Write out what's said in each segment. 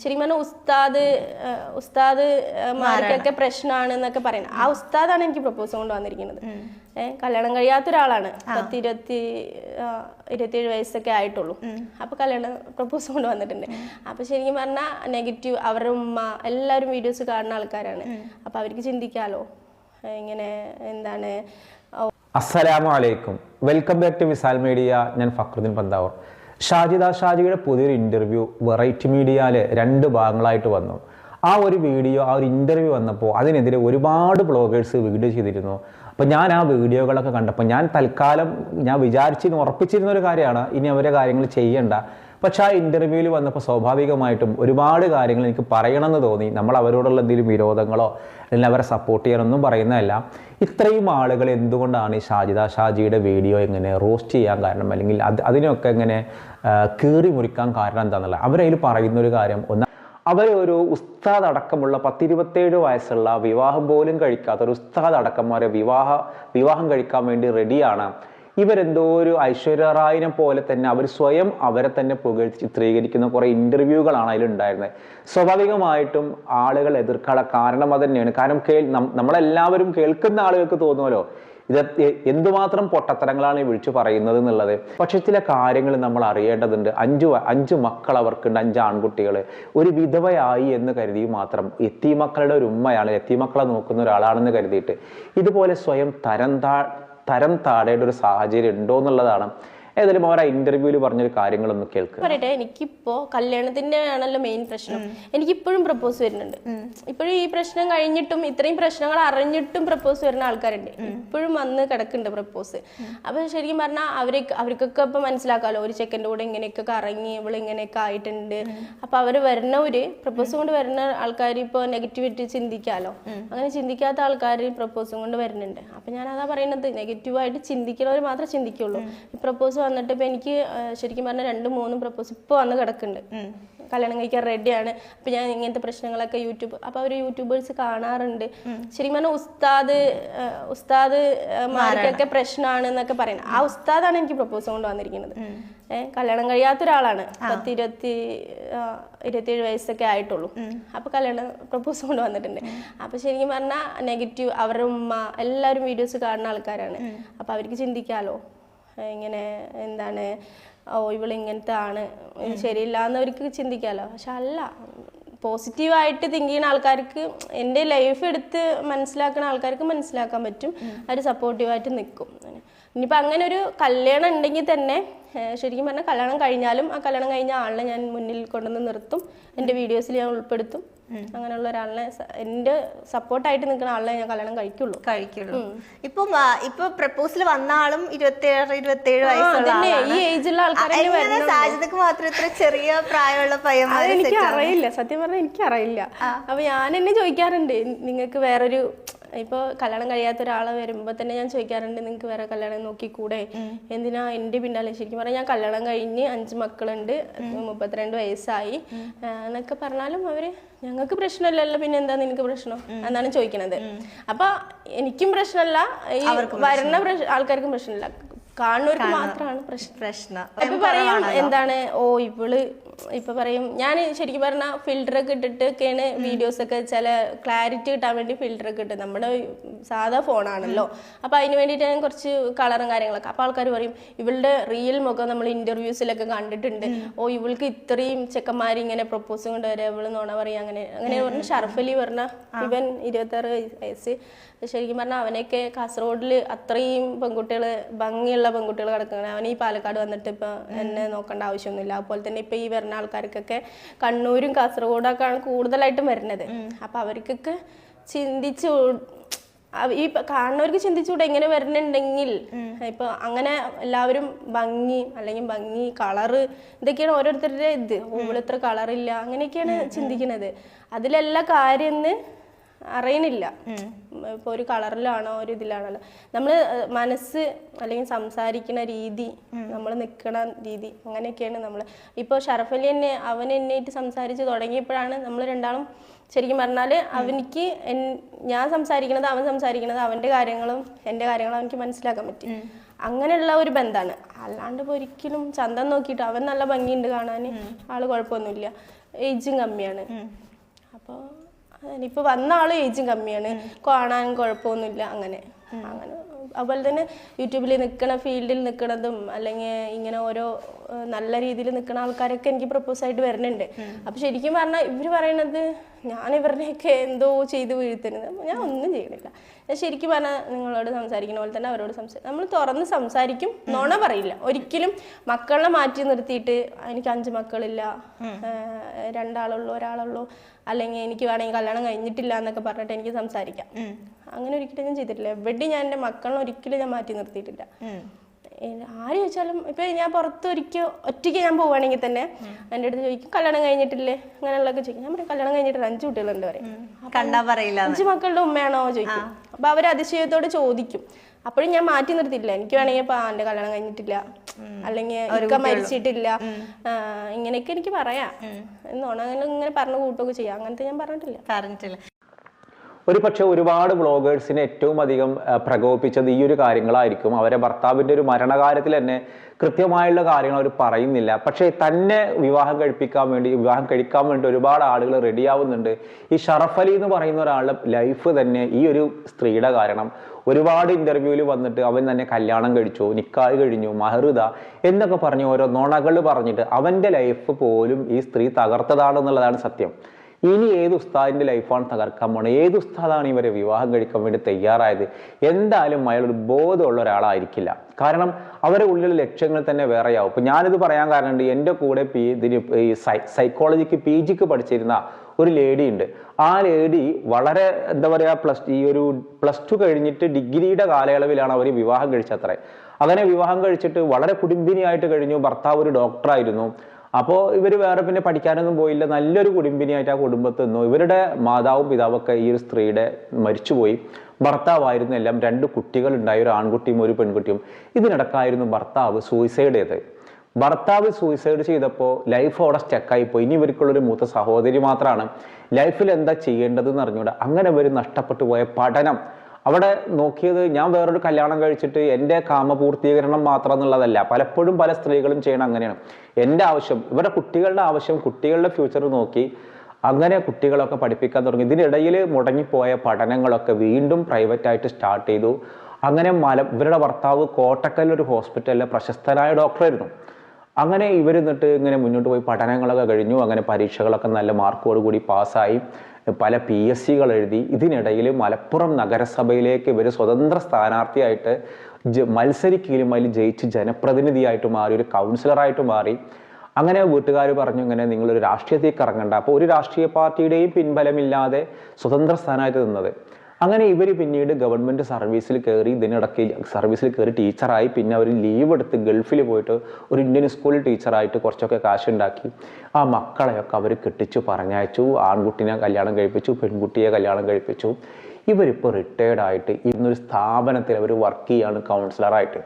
ശരിക്കും പറഞ്ഞാൽ ഉസ്താദ് ഉസ്താദ് മാർക്കൊക്കെ പ്രശ്നമാണ് എന്നൊക്കെ പറയുന്നത് ആ ഉസ്താദാണ് എനിക്ക് പ്രപ്പോസ് കൊണ്ട് വന്നിരിക്കുന്നത്. ഏഹ് കല്യാണം കഴിയാത്ത ഒരാളാണ് പത്ത് ഇരുപത്തി ഇരുപത്തിയേഴ് വയസ്സൊക്കെ ആയിട്ടുള്ളൂ. അപ്പൊ കല്യാണം പ്രപ്പോസ് കൊണ്ട് വന്നിട്ടുണ്ട്. അപ്പൊ ശരിക്കും പറഞ്ഞാൽ നെഗറ്റീവ് അവരുടെ ഉമ്മ എല്ലാവരും വീഡിയോസ് കാണുന്ന ആൾക്കാരാണ്. അപ്പൊ അവർക്ക് ചിന്തിക്കാലോ? ഇങ്ങനെ എന്താണ്? അസ്സലാമലൈക്കും അസ്സലാമു അലൈക്കും. Welcome back to Visal media ഞാൻ ഫക്രുദ്ദീൻ പന്താവൂർ. ഷാജിദ ഷാജിയുടെ പുതിയൊരു ഇന്റർവ്യൂ വെറൈറ്റി മീഡിയയിൽ രണ്ട് ഭാഗങ്ങളായിട്ട് വന്നു. ആ ഒരു വീഡിയോ ആ ഒരു ഇന്റർവ്യൂ വന്നപ്പോൾ അതിനെതിരെ ഒരുപാട് ബ്ലോഗേഴ്സ് വീഡിയോ ചെയ്തിരുന്നു. അപ്പോൾ ഞാൻ ആ വീഡിയോകളൊക്കെ കണ്ടപ്പോൾ ഞാൻ തൽക്കാലം ഞാൻ വിചാരിച്ചിരുന്നു ഉറപ്പിച്ചിരുന്ന ഒരു കാര്യമാണ് ഇനി അവരെ കാര്യങ്ങൾ ചെയ്യണ്ട. പക്ഷേ ആ ഇന്റർവ്യൂവിൽ വന്നപ്പോൾ സ്വാഭാവികമായിട്ടും ഒരുപാട് കാര്യങ്ങൾ എനിക്ക് പറയണമെന്ന് തോന്നി. നമ്മൾ അവരോടുള്ള എന്തെങ്കിലും വിരോധങ്ങളോ അല്ലെങ്കിൽ അവരെ സപ്പോർട്ട് ചെയ്യാനൊന്നും പറയുന്നതല്ല. ഇത്രയും ആളുകൾ എന്തുകൊണ്ടാണ് ഈ ഷാജിദ ഷാജിയുടെ വീഡിയോ എങ്ങനെ റോസ്റ്റ് ചെയ്യാൻ കാരണം? അല്ലെങ്കിൽ അത് അതിനൊക്കെ എങ്ങനെ കീറി മുറിക്കാൻ കാരണം എന്താണെന്നല്ല അവരതിൽ പറയുന്ന ഒരു കാര്യം ഒന്ന് ഒരു ഉസ്താദ് അടക്കമുള്ള പത്തിരുപത്തേഴ് വയസ്സുള്ള വിവാഹം പോലും കഴിക്കാത്ത ഒരു ഉസ്താദ് അടക്കന്മാരെ വിവാഹ വിവാഹം കഴിക്കാൻ വേണ്ടി റെഡിയാണ് ഇവരെന്തോ ഒരു ഐശ്വര്യ റായിനെ പോലെ തന്നെ അവർ സ്വയം അവരെ തന്നെ പുകഴ്ത്തി ചിത്രീകരിക്കുന്ന കുറേ ഇന്റർവ്യൂകളാണ് അതിലുണ്ടായിരുന്നത് സ്വാഭാവികമായിട്ടും ആളുകൾ എതിർക്കാനുള്ള കാരണം അത് തന്നെയാണ്. കാരണം കേൾ നമ്മളെല്ലാവരും കേൾക്കുന്ന ആളുകൾക്ക് തോന്നുമല്ലോ ഇത് എന്തുമാത്രം പൊട്ടത്തരങ്ങളാണ് ഈ വിളിച്ചു പറയുന്നത് എന്നുള്ളത്. പക്ഷെ ചില കാര്യങ്ങൾ നമ്മൾ അറിയേണ്ടതുണ്ട്. അഞ്ചു അഞ്ച് മക്കൾ അവർക്കുണ്ട് അഞ്ച് ആൺകുട്ടികൾ ഒരു വിധവയായി എന്ന് കരുതി മാത്രം എത്തി മക്കളുടെ ഒരു ഉമ്മയാണ് എത്തി മക്കളെ നോക്കുന്ന ഒരാളാണെന്ന് കരുതിയിട്ട്. ഇതുപോലെ സ്വയം തരം താ തരം താഴേണ്ട ഒരു സാഹചര്യം ഉണ്ടോ എന്നുള്ളതാണ് ഏതായാലും അവർ ആ ഇന്റർവ്യൂവിൽ പറഞ്ഞൊരു കാര്യങ്ങളൊന്ന് കേൾക്കുക പറയട്ടെ എനിക്കിപ്പോ കല്യാണത്തിന്റെ ആണല്ലോ മെയിൻ പ്രശ്നം. എനിക്കിപ്പോഴും പ്രപ്പോസ് വരുന്നുണ്ട്. ഇപ്പോഴും ഈ പ്രശ്നം കഴിഞ്ഞിട്ടും ഇത്രയും പ്രശ്നങ്ങൾ അറിഞ്ഞിട്ടും പ്രപ്പോസ് വരുന്ന ആൾക്കാരുണ്ട്. ഇപ്പോഴും വന്ന് കിടക്കുന്നുണ്ട് പ്രപ്പോസ് അപ്പൊ ശരിക്കും പറഞ്ഞാൽ അവരെ അവർക്കൊക്കെ ഇപ്പൊ മനസ്സിലാക്കാമല്ലോ ഒരു ചെക്കന്റെ കൂടെ ഇങ്ങനെയൊക്കെ കറങ്ങി ഇവൾ ഇങ്ങനെയൊക്കെ ആയിട്ടുണ്ട് അപ്പൊ അവർ വരുന്നവര് പ്രപ്പോസ് കൊണ്ട് വരുന്ന ആൾക്കാർ ഇപ്പൊ നെഗറ്റിവിറ്റി ചിന്തിക്കാലോ. അങ്ങനെ ചിന്തിക്കാത്ത ആൾക്കാർ പ്രപ്പോസും കൊണ്ട് വരുന്നുണ്ട്. അപ്പൊ ഞാൻ അതാ പറയുന്നത് നെഗറ്റീവായിട്ട് ചിന്തിക്കുന്നവർ മാത്രമേ ചിന്തിക്കുള്ളൂ. പ്രപ്പോസ് വന്നിട്ട് ഇപ്പൊ എനിക്ക് ശരിക്കും പറഞ്ഞാൽ രണ്ടും മൂന്നും പ്രപ്പോസ് ഇപ്പൊ വന്ന് കിടക്കുന്നുണ്ട്. കല്യാണം കഴിക്കാൻ റെഡിയാണ് അപ്പൊ ഞാൻ ഇങ്ങനത്തെ പ്രശ്നങ്ങളൊക്കെ യൂട്യൂബ് അപ്പൊ അവർ യൂട്യൂബേഴ്സ് കാണാറുണ്ട്. ശരിക്കും പറഞ്ഞാൽ ഉസ്താദ് ഉസ്താദ് മാർക്കൊക്കെ പ്രശ്നമാണ് എന്നൊക്കെ പറയുന്നത്. ആ ഉസ്താദാണ് എനിക്ക് പ്രപ്പോസ് കൊണ്ട് വന്നിരിക്കുന്നത്. ഏഹ് കല്യാണം കഴിയാത്ത ഒരാളാണ്. പത്ത് ഇരുപത്തി ഇരുപത്തിയേഴ് വയസ്സൊക്കെ ആയിട്ടുള്ളൂ. അപ്പൊ കല്യാണം പ്രപ്പോസ് കൊണ്ട് വന്നിട്ടുണ്ട്. അപ്പൊ ശരിക്കും പറഞ്ഞാൽ നെഗറ്റീവ് അവരുടെ ഉമ്മ എല്ലാവരും വീഡിയോസ് കാണുന്ന ആൾക്കാരാണ്. അപ്പൊ അവർക്ക് ചിന്തിക്കാലോ? ഇങ്ങനെ എന്താണ് ഓ ഇവളിങ്ങനത്തെ ആണ് ശരിയില്ല എന്നവർക്ക് ചിന്തിക്കാമല്ലോ പക്ഷെ അല്ല പോസിറ്റീവായിട്ട് തിങ്ക് ചെയ്യുന്ന ആൾക്കാർക്ക് എന്റെ ലൈഫ് എടുത്ത് മനസ്സിലാക്കുന്ന ആൾക്കാർക്ക് മനസ്സിലാക്കാൻ പറ്റും. അവർ സപ്പോർട്ടീവായിട്ട് നിൽക്കും ഇനിയിപ്പോൾ അങ്ങനെ ഒരു കല്യാണം ഉണ്ടെങ്കിൽ തന്നെ ശരിക്കും പറഞ്ഞാൽ കല്യാണം കഴിഞ്ഞാലും ആ കല്യാണം കഴിഞ്ഞ ആളിനെ ഞാൻ മുന്നിൽ കൊണ്ടുവന്ന് നിർത്തും. എന്റെ വീഡിയോസിൽ ഞാൻ ഉൾപ്പെടുത്തും. അങ്ങനെയുള്ള ഒരാളിനെ എന്റെ സപ്പോർട്ടായിട്ട് നിൽക്കുന്ന ആളിനെ ഞാൻ കല്യാണം കഴിക്കുള്ളൂ. കഴിക്കുള്ളൂ. ഇപ്പം ഇപ്പൊ പ്രപ്പോസൽ വന്ന ആളും ഇരുപത്തിയേഴ് ഇരുപത്തിയേഴ് വയസ്സുള്ള. ഈ ഏജുള്ള ആൾക്കാരെ സാജിദക്ക് മാത്രം ഇത്ര ചെറിയ പ്രായമുള്ള പയ്യന്മാരെ എനിക്ക്? അറിയില്ല. സത്യം പറഞ്ഞാൽ എനിക്കറിയില്ല. അപ്പൊ ഞാൻ എന്നെ ചോദിക്കാറുണ്ട് നിങ്ങൾക്ക് വേറൊരു ഇപ്പൊ കല്യാണം കഴിയാത്ത ഒരാളെ വരുമ്പോൾ തന്നെ ഞാൻ ചോദിക്കാറുണ്ട് നിങ്ങൾക്ക് വേറെ കല്യാണം നോക്കിക്കൂടെ എന്തിനാ എന്റെ പിന്നാലെ? ശരിക്കും പറഞ്ഞാൽ ഞാൻ കല്യാണം കഴിഞ്ഞ് അഞ്ച് മക്കളുണ്ട് മുപ്പത്തിരണ്ട് വയസ്സായി. എന്നൊക്കെ പറഞ്ഞാലും അവർ ഞങ്ങൾക്ക് പ്രശ്നമില്ലല്ലോ പിന്നെ എന്താ നിനക്ക് പ്രശ്നം? എന്നാണ് ചോദിക്കുന്നത് അപ്പൊ എനിക്കും പ്രശ്നമല്ല ഈ വരുന്ന ആൾക്കാർക്കും പ്രശ്നമില്ല. കാണുന്നവർക്ക് മാത്രമാണ് പ്രശ്നം. പ്രശ്നം. പറയും എന്താണ് ഓ ഇവൾ ഇപ്പൊ പറയും ഞാൻ ശരിക്കും പറഞ്ഞ ഫിൽറ്റർ ഒക്കെ ഇട്ടിട്ടൊക്കെയാണ് വീഡിയോസ് ഒക്കെ ചില ക്ലാരിറ്റി കിട്ടാൻ വേണ്ടി ഫിൽറ്റർ ഒക്കെ ഇട്ട്. നമ്മുടെ സാധാ ഫോണാണല്ലോ അപ്പൊ അതിന് വേണ്ടിയിട്ട് ഞാൻ കുറച്ച് കളറും കാര്യങ്ങളൊക്കെ. അപ്പൊ ആൾക്കാർ പറയും ഇവളുടെ റിയൽ മുഖം നമ്മൾ ഇന്റർവ്യൂസിലൊക്കെ കണ്ടിട്ടുണ്ട്. ഓ ഇവൾക്ക് ഇത്രയും ചെക്കന്മാർ ഇങ്ങനെ പ്രപ്പോസ് കൊണ്ട് വരെ ഇവൾ നോണ പറയും അങ്ങനെ അങ്ങനെ പറഞ്ഞ ഷർഫലി പറഞ്ഞ ഇവൻ ഇരുപത്താറ് വയസ്സ്. ശരിക്കും പറഞ്ഞാൽ അവനൊക്കെ കാസർഗോഡിൽ അത്രയും പെൺകുട്ടികൾ ഭംഗിയുള്ള പെൺകുട്ടികൾ കിടക്കുകയാണ് അവൻ ഈ പാലക്കാട് വന്നിട്ട് ഇപ്പൊ എന്നെ നോക്കേണ്ട ആവശ്യമൊന്നുമില്ല. അതുപോലെ തന്നെ ഇപ്പൊ ഈ വരുന്ന ആൾക്കാർക്കൊക്കെ കണ്ണൂരും കാസർഗോഡൊക്കെയാണ് കൂടുതലായിട്ടും വരുന്നത്. അപ്പൊ അവർക്കൊക്കെ ചിന്തിച്ചു ഈ കാണുന്നവർക്ക് ചിന്തിച്ചുകൂടെ എങ്ങനെ വരുന്നുണ്ടെങ്കിൽ. ഇപ്പൊ അങ്ങനെ എല്ലാവരും ഭംഗി അല്ലെങ്കിൽ ഭംഗി കളറ് ഇതൊക്കെയാണ് ഓരോരുത്തരുടെ ഇത്. ഓളിത്ര കളറില്ല അങ്ങനെയൊക്കെയാണ് ചിന്തിക്കുന്നത് അതിലെല്ലാ കാര്യം അറിയണില്ല. ഇപ്പൊ ഒരു കളറിലാണോ ഒരു ഇതിലാണല്ലോ. നമ്മൾ മനസ്സ് അല്ലെങ്കിൽ സംസാരിക്കുന്ന രീതി നമ്മൾ നിൽക്കണ രീതി അങ്ങനെയൊക്കെയാണ് നമ്മൾ ഇപ്പോൾ ഷറഫലി എന്നെ അവൻ എന്നായിട്ട് സംസാരിച്ച് തുടങ്ങിയപ്പോഴാണ് നമ്മൾ രണ്ടാളും ശരിക്കും പറഞ്ഞാൽ അവനിക്ക് ഞാൻ സംസാരിക്കണത് അവൻ സംസാരിക്കണത് അവന്റെ കാര്യങ്ങളും എന്റെ കാര്യങ്ങളും അവനിക്ക് മനസ്സിലാക്കാൻ പറ്റി. അങ്ങനെയുള്ള ഒരു ബന്ധമാണ് അല്ലാണ്ട് ഇപ്പൊ ഒരിക്കലും ചന്തം നോക്കിയിട്ട് അവൻ നല്ല ഭംഗിയുണ്ട് കാണാൻ ആൾ കുഴപ്പമൊന്നുമില്ല. ഏജും കമ്മിയാണ്. അപ്പോൾ ഇനിയിപ്പോൾ വന്ന ആൾ ഏജും കമ്മിയാണ്. കാണാൻ കുഴപ്പമൊന്നുമില്ല. അങ്ങനെ. അങ്ങനെ. അതുപോലെ തന്നെ യൂട്യൂബിൽ നിൽക്കണ ഫീൽഡിൽ നിൽക്കണതും അല്ലെങ്കിൽ ഇങ്ങനെ ഓരോ നല്ല രീതിയിൽ നിൽക്കുന്ന ആൾക്കാരൊക്കെ എനിക്ക് പ്രപ്പോസ് ആയിട്ട് വരുന്നുണ്ട്. അപ്പൊ ശരിക്കും പറഞ്ഞാൽ ഇവർ പറയണത് ഞാൻ ഇവരുടെയൊക്കെ എന്തോ ചെയ്ത് വീഴ്ത്തരുത്. ഞാൻ ഒന്നും ചെയ്യണില്ല. ഞാൻ ശരിക്കും പറഞ്ഞാൽ നിങ്ങളോട് സംസാരിക്കുന്ന പോലെ തന്നെ അവരോട് സംസാരിക്കും നമ്മൾ തുറന്ന് സംസാരിക്കും. നോണ പറയില്ല. ഒരിക്കലും മക്കളെ മാറ്റി നിർത്തിയിട്ട് എനിക്ക് അഞ്ച് മക്കളില്ല രണ്ടാളുള്ളൂ ഒരാളുള്ളൂ അല്ലെങ്കിൽ എനിക്ക് വേണമെങ്കിൽ കല്യാണം കഴിഞ്ഞിട്ടില്ല എന്നൊക്കെ പറഞ്ഞിട്ട് എനിക്ക് സംസാരിക്കാം. അങ്ങനെ ഒരിക്കലും ഞാൻ ചെയ്തിട്ടില്ല. എവിടെയും ഞാൻ എന്റെ മക്കളെ ഒരിക്കലും ഞാൻ മാറ്റി നിർത്തിയിട്ടില്ല. ആര് ചോദിച്ചാലും ഇപ്പൊ ഞാൻ പുറത്ത് ഒരിക്കൽ ഒറ്റയ്ക്ക് ഞാൻ പോവുകയാണെങ്കിൽ തന്നെ എന്റെ അടുത്ത് ചോദിക്കും കല്യാണം കഴിഞ്ഞിട്ടില്ലേ? അങ്ങനെയുള്ളതൊക്കെ ചോദിക്കും. ഞാൻ പറയും കല്യാണം കഴിഞ്ഞിട്ട് അഞ്ച് കുട്ടികളുണ്ട് പറയും. അഞ്ചു മക്കളുടെ ഉമ്മയാണോ ചോദിക്കും. അപ്പൊ അവർ അതിശയത്തോട് ചോദിക്കും. അപ്പോഴും ഞാൻ മാറ്റി നിർത്തില്ല എനിക്ക് വേണമെങ്കിൽ ഇപ്പൊ എന്റെ കല്യാണം കഴിഞ്ഞിട്ടില്ല. അല്ലെങ്കിൽ ഇക്ക മരിച്ചിട്ടില്ല. ഇങ്ങനെയൊക്കെ എനിക്ക് പറയാം. എന്നോണം ഇങ്ങനെ പറഞ്ഞു കൂട്ടുകയൊക്കെ ചെയ്യാം. അങ്ങനത്തെ ഞാൻ പറഞ്ഞിട്ടില്ല. പറഞ്ഞിട്ടില്ല. ഒരു പക്ഷെ ഒരുപാട് വ്ളോഗേഴ്സിനെ ഏറ്റവും അധികം പ്രകോപിപ്പിച്ചത് ഈ ഒരു കാര്യങ്ങളായിരിക്കും. അവരെ ഭർത്താവിന്റെ ഒരു മരണകാര്യത്തിൽ തന്നെ കൃത്യമായുള്ള കാര്യങ്ങൾ അവർ പറയുന്നില്ല. പക്ഷേ തന്നെ വിവാഹം കഴിപ്പിക്കാൻ വേണ്ടി വിവാഹം കഴിക്കാൻ വേണ്ടി ഒരുപാട് ആളുകൾ റെഡിയാവുന്നുണ്ട് ഈ ഷറഫ് അലി എന്ന് പറയുന്ന ഒരാളുടെ ലൈഫ് തന്നെ ഈ ഒരു സ്ത്രീയുടെ കാരണം. ഒരുപാട് ഇന്റർവ്യൂവിൽ വന്നിട്ട് അവൻ തന്നെ കല്യാണം കഴിച്ചു നിക്കാഹ് കഴിഞ്ഞു മഹറുദ എന്നൊക്കെ പറഞ്ഞ് ഓരോ നുണകൾ പറഞ്ഞിട്ട് അവന്റെ ലൈഫ് പോലും ഈ സ്ത്രീ തകർത്തതാണെന്നുള്ളതാണ് സത്യം. ഇനി ഏത് ഉസ്താദിന്റെ ലൈഫാണ് തകർക്കാൻ പോണത് ഏത് ഉസ്താദാണ് ഇവരെ വിവാഹം കഴിക്കാൻ വേണ്ടി തയ്യാറായത്? എന്തായാലും അയാൾ ഒരു ബോധമുള്ള ഒരാളായിരിക്കില്ല. കാരണം അവരുടെ ഉള്ളിലെ ലക്ഷ്യങ്ങൾ തന്നെ വേറെയാവും. ഇപ്പം ഞാനിത് പറയാൻ കാരണമുണ്ട് എന്റെ കൂടെ പി ഇതിന് ഈ സൈക്കോളജിക്ക് പി ജിക്ക് പഠിച്ചിരുന്ന ഒരു ലേഡി ഉണ്ട്. ആ ലേഡി വളരെ എന്താ പറയുക പ്ലസ് ഈ ഒരു പ്ലസ് ടു കഴിഞ്ഞിട്ട് ഡിഗ്രിയുടെ കാലയളവിലാണ് അവർ വിവാഹം കഴിച്ചത്രേ. അങ്ങനെ വിവാഹം കഴിച്ചിട്ട് വളരെ കുടുംബിനിയായിട്ട് കഴിഞ്ഞു. ഭർത്താവ് ഒരു ഡോക്ടറായിരുന്നു അപ്പോൾ ഇവർ വേറെ പിന്നെ പഠിക്കാനൊന്നും പോയില്ല. നല്ലൊരു കുടുംബിനിയായിട്ട് ആ കുടുംബത്തിൽ നിന്നു. ഇവരുടെ മാതാവും പിതാവൊക്കെ ഈ ഒരു സ്ത്രീയുടെ മരിച്ചുപോയി. ഭർത്താവായിരുന്നു എല്ലാം. രണ്ട് കുട്ടികൾ ഉണ്ടായി ഒരു ആൺകുട്ടിയും ഒരു പെൺകുട്ടിയും. ഇതിനിടക്കായിരുന്നു ഭർത്താവ് സൂയിസൈഡ് ചെയ്തത് ഭർത്താവ് സൂയിസൈഡ് ചെയ്തപ്പോൾ ലൈഫ് അവിടെ സ്റ്റക്കായി പോയി ഇനി ഇവർക്കുള്ളൊരു മൂത്ത സഹോദരി മാത്രമാണ് ലൈഫിൽ എന്താ ചെയ്യേണ്ടതെന്ന് അറിഞ്ഞുകൂടെ അങ്ങനെ ഇവർ നഷ്ടപ്പെട്ടു പോയ പഠനം. അവിടെ നോക്കിയത് ഞാൻ വേറൊരു കല്യാണം കഴിച്ചിട്ട് എന്റെ കാമപൂർത്തീകരണം മാത്രം എന്നുള്ളതല്ല. പലപ്പോഴും പല സ്ത്രീകളും ചെയ്യണം അങ്ങനെയാണ്. എന്റെ ആവശ്യം ഇവരുടെ കുട്ടികളുടെ ആവശ്യം കുട്ടികളുടെ ഫ്യൂച്ചർ നോക്കി അങ്ങനെ കുട്ടികളൊക്കെ പഠിപ്പിക്കാൻ തുടങ്ങി. ഇതിനിടയിൽ മുടങ്ങിപ്പോയ പഠനങ്ങളൊക്കെ വീണ്ടും പ്രൈവറ്റായിട്ട് സ്റ്റാർട്ട് ചെയ്തു. അങ്ങനെ മല ഇവരുടെ ഭർത്താവ് കോട്ടക്കൽ ഒരു ഹോസ്പിറ്റലിലെ പ്രശസ്തനായ ഡോക്ടറായിരുന്നു അങ്ങനെ ഇവർ എന്നിട്ട് ഇങ്ങനെ മുന്നോട്ട് പോയി പഠനങ്ങളൊക്കെ കഴിഞ്ഞു. അങ്ങനെ പരീക്ഷകളൊക്കെ നല്ല മാർക്കോട് കൂടി പാസ്സായി പല പി എസ് സികൾ എഴുതി ഇതിനിടയിൽ മലപ്പുറം നഗരസഭയിലേക്ക് ഇവർ സ്വതന്ത്ര സ്ഥാനാർത്ഥിയായിട്ട് മത്സരിക്കുകയും അതിൽ ജയിച്ച് ജനപ്രതിനിധിയായിട്ട് മാറി ഒരു കൗൺസിലറായിട്ട് മാറി. അങ്ങനെ വീട്ടുകാർ പറഞ്ഞു ഇങ്ങനെ നിങ്ങളൊരു രാഷ്ട്രീയത്തേക്ക് ഇറങ്ങണ്ട. അപ്പോൾ ഒരു രാഷ്ട്രീയ പാർട്ടിയുടെയും പിൻബലമില്ലാതെ സ്വതന്ത്ര സ്ഥാനമായിട്ട് നിന്നത്. അങ്ങനെ ഇവർ പിന്നീട് ഗവൺമെന്റ് സർവീസിൽ കയറി ഇതിനിടയ്ക്ക് സർവീസിൽ കയറി ടീച്ചറായി പിന്നെ അവർ ലീവ് എടുത്ത് ഗൾഫിൽ പോയിട്ട് ഒരു ഇന്ത്യൻ സ്കൂളിൽ ടീച്ചറായിട്ട് കുറച്ചൊക്കെ കാശുണ്ടാക്കി ആ മക്കളെയൊക്കെ അവർ കെട്ടിച്ചു പറഞ്ഞയച്ചു. ആൺകുട്ടിനെ കല്യാണം കഴിപ്പിച്ചു പെൺകുട്ടിയെ കല്യാണം കഴിപ്പിച്ചു. ഇവരിപ്പോൾ റിട്ടയർഡ് ആയിട്ട് ഇന്നൊരു സ്ഥാപനത്തിൽ അവർ വർക്ക് ചെയ്യാണ് കൗൺസിലറായിട്ട്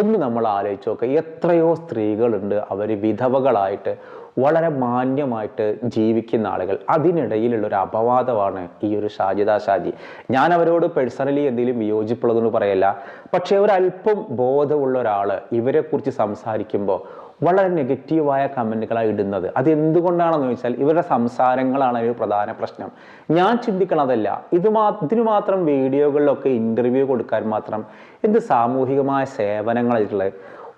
ഒന്ന് നമ്മൾ ആലോചിച്ച് നോക്കുക എത്രയോ സ്ത്രീകളുണ്ട്. അവർ വിധവകളായിട്ട് വളരെ മാന്യമായിട്ട് ജീവിക്കുന്ന ആളുകൾ. അതിനിടയിലുള്ള ഒരു അപവാദമാണ് ഈ ഒരു ഷാജിദ ഷാജി ഞാൻ അവരോട് പേഴ്സണലി എന്തെങ്കിലും വിയോജിപ്പുള്ളതെന്ന് പറയല്ല. പക്ഷേ ഒരല്പം ബോധമുള്ള ഒരാൾ ഇവരെക്കുറിച്ച് സംസാരിക്കുമ്പോൾ വളരെ നെഗറ്റീവായ കമന്റുകളാണ് ഇടുന്നത്. അത് എന്തുകൊണ്ടാണെന്ന് ചോദിച്ചാൽ ഇവരുടെ സംസാരങ്ങളാണ് ഒരു പ്രധാന പ്രശ്നം. ഞാൻ ചിന്തിക്കണതല്ല. ഇത് മാ ഇതിന് മാത്രം വീഡിയോകളിലൊക്കെ ഇന്റർവ്യൂ കൊടുക്കാൻ മാത്രം എന്ത് സാമൂഹികമായ സേവനങ്ങളായിട്ടുള്ളത്?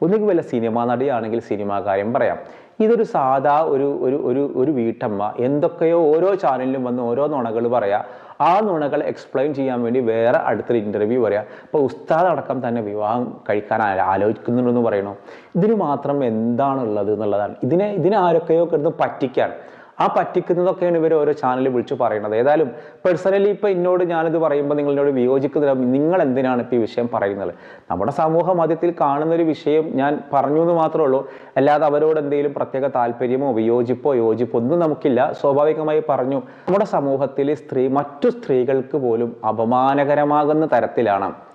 ഒന്നുകിൽ വല്ല സിനിമാ നടിയാണെങ്കിൽ സിനിമാ കാര്യം പറയാം. ഇതൊരു സാധാ ഒരു ഒരു ഒരു ഒരു വീട്ടമ്മ എന്തൊക്കെയോ ഓരോ ചാനലിലും വന്ന് ഓരോ നുണകൾ പറയാ. ആ നുണകൾ എക്സ്പ്ലെയിൻ ചെയ്യാൻ വേണ്ടി വേറെ അടുത്തൊരു ഇന്റർവ്യൂ പറയാ. ഇപ്പോൾ ഉസ്താദ് അടക്കം തന്നെ വിവാഹം കഴിക്കാൻ ആലോചിക്കുന്നുണ്ടെന്ന് പറയണു? ഇതിന് മാത്രം എന്താണുള്ളത് എന്നുള്ളതാണ്. ഇതിനെ ഇതിനെ ആരൊക്കെയോ കിടന്ന് പറ്റിക്കാൻ ആ പറ്റിക്കുന്നതൊക്കെയാണ് ഇവർ ഓരോ ചാനലിൽ വിളിച്ച് പറയുന്നത്. ഏതായാലും പേഴ്സണലി ഇപ്പം എന്നോട് ഞാനിത് പറയുമ്പോൾ നിങ്ങളോട് വിയോജിക്കുന്നില്ല നിങ്ങൾ എന്തിനാണ് ഇപ്പോൾ ഈ വിഷയം പറയുന്നത്? നമ്മുടെ സമൂഹ മധ്യത്തിൽ കാണുന്ന ഒരു വിഷയം ഞാൻ പറഞ്ഞു എന്ന് മാത്രമേ ഉള്ളൂ. അല്ലാതെ അവരോട് എന്തെങ്കിലും പ്രത്യേക താല്പര്യമോ വിയോജിപ്പോ യോജിപ്പോ ഒന്നും നമുക്കില്ല. സ്വാഭാവികമായി പറഞ്ഞു നമ്മുടെ സമൂഹത്തിൽ സ്ത്രീ മറ്റു സ്ത്രീകൾക്ക് പോലും അപമാനകരമാകുന്ന തരത്തിലാണ്.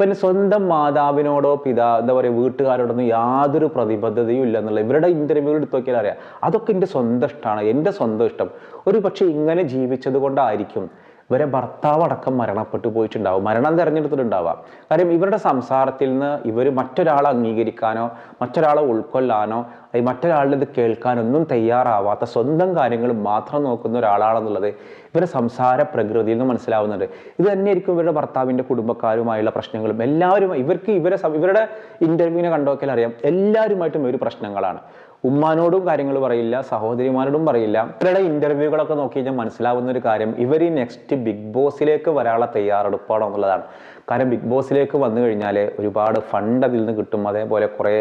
പിന്നെ സ്വന്തം മാതാവിനോടോ പിതാ എന്താ പറയുക വീട്ടുകാരോടൊന്നും യാതൊരു പ്രതിബദ്ധതയും ഇല്ല എന്നുള്ള ഇവരുടെ ഇന്റർവ്യൂ എടുത്തു നോക്കിയാൽ അറിയാം. അതൊക്കെ എന്റെ സ്വന്തം ഇഷ്ടമാണ്. എന്റെ സ്വന്തം ഇഷ്ടം. ഒരു പക്ഷേ ഇങ്ങനെ ജീവിച്ചത് കൊണ്ടായിരിക്കും. ഇവരെ ഭർത്താവ് അടക്കം മരണപ്പെട്ടു പോയിട്ടുണ്ടാവും. മരണം തിരഞ്ഞെടുത്തിട്ടുണ്ടാവാം. കാര്യം ഇവരുടെ സംസാരത്തിൽ നിന്ന് ഇവർ മറ്റൊരാളെ അംഗീകരിക്കാനോ മറ്റൊരാളെ ഉൾക്കൊള്ളാനോ അല്ലെങ്കിൽ മറ്റൊരാളുടെ ഇത് കേൾക്കാനൊന്നും തയ്യാറാവാത്ത സ്വന്തം കാര്യങ്ങൾ മാത്രം നോക്കുന്ന ഒരാളാണെന്നുള്ളത് ഇവരുടെ സംസാര പ്രകൃതിയിൽ നിന്ന് മനസ്സിലാവുന്നുണ്ട്. ഇത് തന്നെയായിരിക്കും ഇവരുടെ ഭർത്താവിന്റെ കുടുംബക്കാരുമായുള്ള പ്രശ്നങ്ങളും. എല്ലാവരും ഇവർക്ക് ഇവരെ ഇവരുടെ ഇന്റർവ്യൂവിനെ കണ്ടോക്കിയാൽ അറിയാം. എല്ലാവരുമായിട്ടും ഒരു പ്രശ്നങ്ങളാണ്. ഉമ്മാനോടും കാര്യങ്ങൾ പറയില്ല സഹോദരിമാരോടും പറയില്ല. ഇവരുടെ ഇന്റർവ്യൂകളൊക്കെ നോക്കി കഴിഞ്ഞാൽ മനസ്സിലാവുന്ന ഒരു കാര്യം ഇവർ ഈ നെക്സ്റ്റ് ബിഗ് ബോസിലേക്ക് വരാനുള്ള തയ്യാറെടുപ്പാണോ എന്നുള്ളതാണ്. കാരണം ബിഗ് ബോസിലേക്ക് വന്നു കഴിഞ്ഞാൽ ഒരുപാട് ഫണ്ട് അതിൽ നിന്ന് കിട്ടും അതേപോലെ കുറേ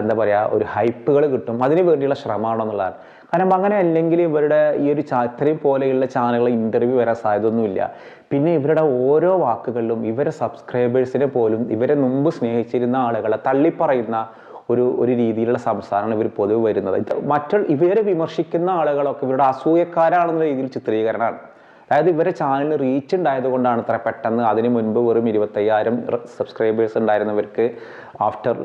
എന്താ പറയുക ഒരു ഹൈപ്പുകൾ കിട്ടും. അതിന് വേണ്ടിയുള്ള ശ്രമമാണോ എന്നുള്ളതാണ്. കാരണം അങ്ങനെ അല്ലെങ്കിൽ ഇവരുടെ ഈ ഒരു ഇത്രയും പോലെയുള്ള ചാനലുകൾ ഇന്റർവ്യൂ വരാൻ സാധ്യതയൊന്നുമില്ല. പിന്നെ ഇവരുടെ ഓരോ വാക്കുകളിലും ഇവരെ സബ്സ്ക്രൈബേഴ്സിനെ പോലും ഇവരെ മുമ്പ് സ്നേഹിച്ചിരുന്ന ആളുകളെ തള്ളിപ്പറയുന്ന ഒരു ഒരു രീതിയിലുള്ള സംസാരമാണ് ഇവർ പൊതുവെ വരുന്നത്. ഇത് മറ്റുള്ള ഇവരെ വിമർശിക്കുന്ന ആളുകളൊക്കെ ഇവരുടെ അസൂയക്കാരാണെന്ന രീതിയിൽ ചിത്രീകരണമാണ്. അതായത് ഇവരെ ചാനലിന് റീച്ച് ഉണ്ടായത് കൊണ്ടാണ് ഇത്ര പെട്ടെന്ന് അതിന് മുൻപ് വെറും ഇരുപത്തയ്യായിരം സബ്സ്ക്രൈബേഴ്സ് ഉണ്ടായിരുന്നവർക്ക് ആഫ്റ്റർ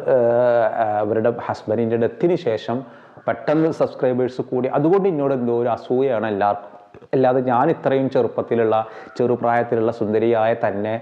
അവരുടെ ഹസ്ബൻഡിന്റെ ഡെത്തിന് ശേഷം പെട്ടെന്ന് സബ്സ്ക്രൈബേഴ്സ് കൂടി. അതുകൊണ്ട് എന്നോട് എന്തോ ഒരു അസൂയാണ് എല്ലാവർക്കും അല്ലാതെ ഞാൻ ഇത്രയും ചെറുപ്പത്തിലുള്ള ചെറുപ്രായത്തിലുള്ള സുന്ദരിയായ തന്നെ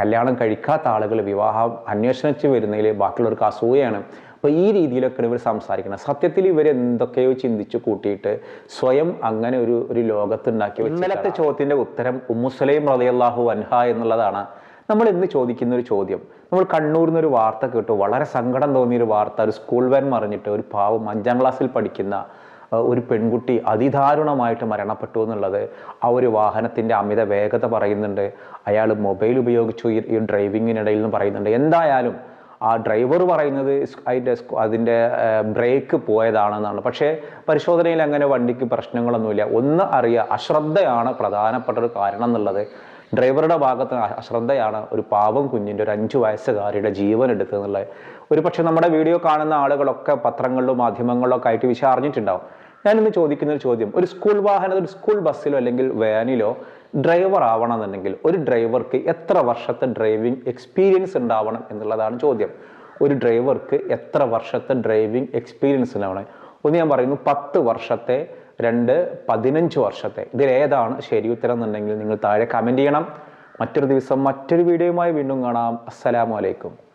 കല്യാണം കഴിക്കാത്ത ആളുകൾ വിവാഹം അന്വേഷണിച്ച് വരുന്നതിൽ ബാക്കിയുള്ളവർക്ക് അസൂയാണ് അപ്പോൾ ഈ രീതിയിലൊക്കെ ഇവർ സംസാരിക്കണം. സത്യത്തിൽ ഇവർ എന്തൊക്കെയോ ചിന്തിച്ചു കൂട്ടിയിട്ട് സ്വയം അങ്ങനെ ഒരു ഒരു ലോകത്തുണ്ടാക്കി. ഇന്നലത്തെ ചോദ്യത്തിന്റെ ഉത്തരം ഉമ്മുസലൈം റളിയല്ലാഹു അൻഹ എന്നുള്ളതാണ്. നമ്മൾ ഇന്ന് ചോദിക്കുന്ന ഒരു ചോദ്യം. നമ്മൾ കണ്ണൂരിൽ നിന്ന് ഒരു വാർത്ത കേട്ടു. വളരെ സങ്കടം തോന്നിയ ഒരു വാർത്ത. ഒരു സ്കൂൾ വാൻ മറിഞ്ഞിട്ട് ഒരു പാവം അഞ്ചാം ക്ലാസ്സിൽ പഠിക്കുന്ന ഒരു പെൺകുട്ടി അതിദാരുണമായിട്ട് മരണപ്പെട്ടു എന്നുള്ളത് ആ ഒരു വാഹനത്തിന്റെ അമിത വേഗത പറയുന്നുണ്ട്. അയാൾ മൊബൈൽ ഉപയോഗിച്ചു. ഈ ഡ്രൈവിങ്ങിനിടയിൽ നിന്ന് പറയുന്നുണ്ട്. എന്തായാലും ആ ഡ്രൈവർ പറയുന്നത് അതിന്റെ അതിന്റെ ബ്രേക്ക് പോയതാണെന്നാണ്. പക്ഷേ പരിശോധനയിൽ അങ്ങനെ വണ്ടിക്ക് പ്രശ്നങ്ങളൊന്നുമില്ല. ഒന്ന് അറിയുക അശ്രദ്ധയാണ് പ്രധാനപ്പെട്ട ഒരു കാരണം എന്നുള്ളത്. ഡ്രൈവറുടെ ഭാഗത്ത് അശ്രദ്ധയാണ് ഒരു പാവം കുഞ്ഞിന്റെ ഒരു അഞ്ചു വയസ്സുകാരിയുടെ ജീവൻ എടുത്തതെന്നുള്ളത് ഒരു പക്ഷേ നമ്മുടെ വീഡിയോ കാണുന്ന ആളുകളൊക്കെ പത്രങ്ങളിലും മാധ്യമങ്ങളിലും ഒക്കെ ആയിട്ട് വിശാറിഞ്ഞിട്ടുണ്ടാവും ഞാനിന്ന് ചോദിക്കുന്ന ഒരു ചോദ്യം ഒരു സ്കൂൾ വാഹനത്തിൽ സ്കൂൾ ബസ്സിലോ അല്ലെങ്കിൽ വാനിലോ ഡ്രൈവർ ആവണമെന്നുണ്ടെങ്കിൽ ഒരു ഡ്രൈവർക്ക് എത്ര വർഷത്തെ ഡ്രൈവിംഗ് എക്സ്പീരിയൻസ് ഉണ്ടാവണം എന്നുള്ളതാണ് ചോദ്യം. ഒരു ഡ്രൈവർക്ക് എത്ര വർഷത്തെ ഡ്രൈവിംഗ് എക്സ്പീരിയൻസ് ഉണ്ടാവണം? ഒന്ന് ഞാൻ പറയുന്നു പത്ത് വർഷത്തെ രണ്ട് പതിനഞ്ച് വർഷത്തെ. ഇതിലേതാണ് ശരി ഉത്തരം എന്നുണ്ടെങ്കിൽ നിങ്ങൾ താഴെ കമന്റ് ചെയ്യണം. മറ്റൊരു ദിവസം മറ്റൊരു വീഡിയോയുമായി വീണ്ടും കാണാം. അസ്സലാമു അലൈക്കും.